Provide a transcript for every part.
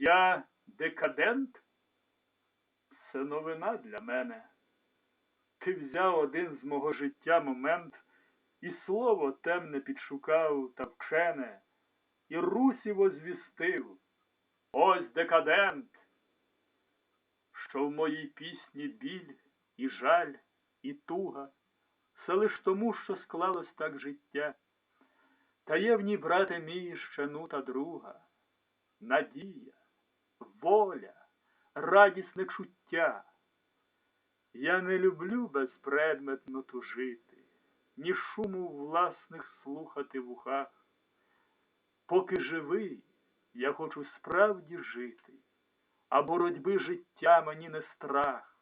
Я декадент? Це новина для мене. Ти взяв один з мого життя момент і слово темне підшукав та вчене, і русів звістив. Ось декадент, що в моїй пісні біль і жаль, і туга, все лиш тому, що склалось так життя. Та є в ній, брате мій, ще нута друга, надія, воля, радісне чуття. Я не люблю безпредметно тужити, ні шуму власних слухати в. Поки живий, я хочу справді жити, а боротьби життя мені не страх.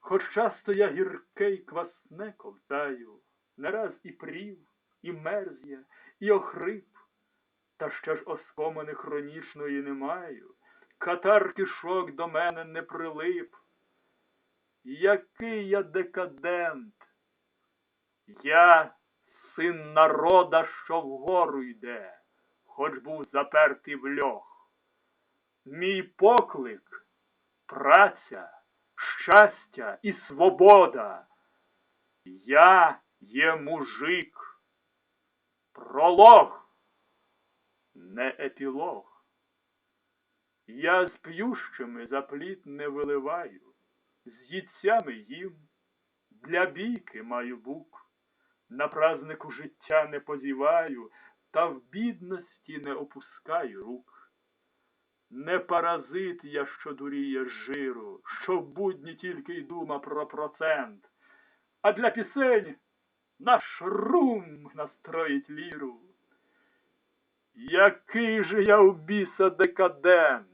Хоч часто я гірке й квасне ковтаю, не раз і прів, і мерз я, і охрип, та ще ж оскомини хронічної не маю, катар кишок до мене не прилип. Який я декадент? Я син народа, що вгору йде, хоч був запертий в льох. Мій поклик праця, щастя і свобода. Я є мужик. Пролог, не епілог. Я з п'ющими за пліт не виливаю, з їдцями їм, для бійки маю бук, на празнику життя не позіваю, та в бідності не опускаю рук. Не паразит я, що дуріє жиру, що в будні тільки й дума про процент, а для пісень наш рум настроїть ліру. Який же я у біса декадент?